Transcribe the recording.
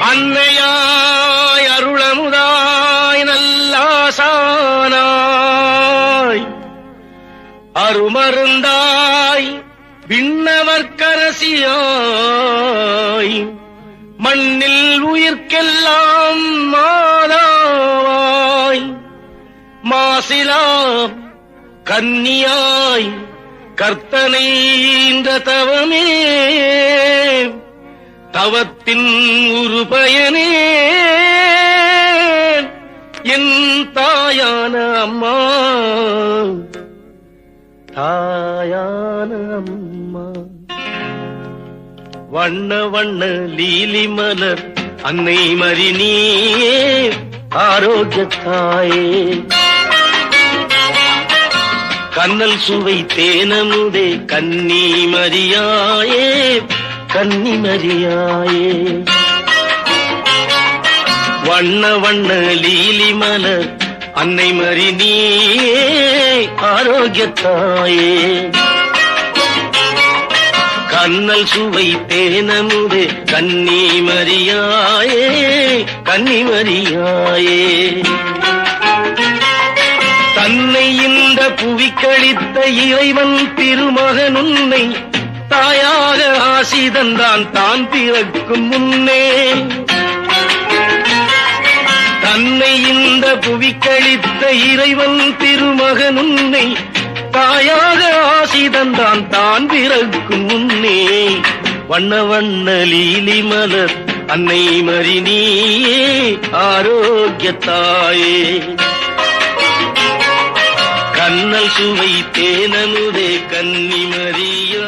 அன்னையாய் அருளமுதாய் நல்லாசானாய். அருமருந்தாய் விண்ணவர்க்கரசியாய். மண்ணில் உயிர்க்கெல்லாம் மாதாவாய். மாசிலா கன்னியாய் கர்த்தனை தவமே. தவத்தின் ஒரு பயனே என் தாயான அம்மா. தாயான அம்மா. வண்ண வண்ண லீலி மலர் அன்னை மரினியே ஆரோக்கியத்தாயே. கண்ணல் சுவை தேனமுதே கன்னி மரியாயே கன்னி மரியாயே வண்ண வண்ண லீலி மலர் அன்னை மரினியே ஆரோக்கியத்தாயே. கண்ணல் சுவை தேனமுதே கன்னி மரியாயே கன்னி மரியாயே தன்னை இந்த புவிக்கழித்த இறைவன் திருமகன் உன்னை தாயாக ஆசி தந்தான் தான் பிறக்கும் முன்னே. தன்னை இந்த புவிக்களித்த இறைவன் திருமகன் உன்னை தாயாக ஆசி தந்தான் தான் பிறக்கும் முன்னே. வண்ண வண்ண லீலி மலர் அன்னை மறினியே ஆரோக்கிய தாயே கண்ணல் சுவை தேனமுதே கன்னி மரியா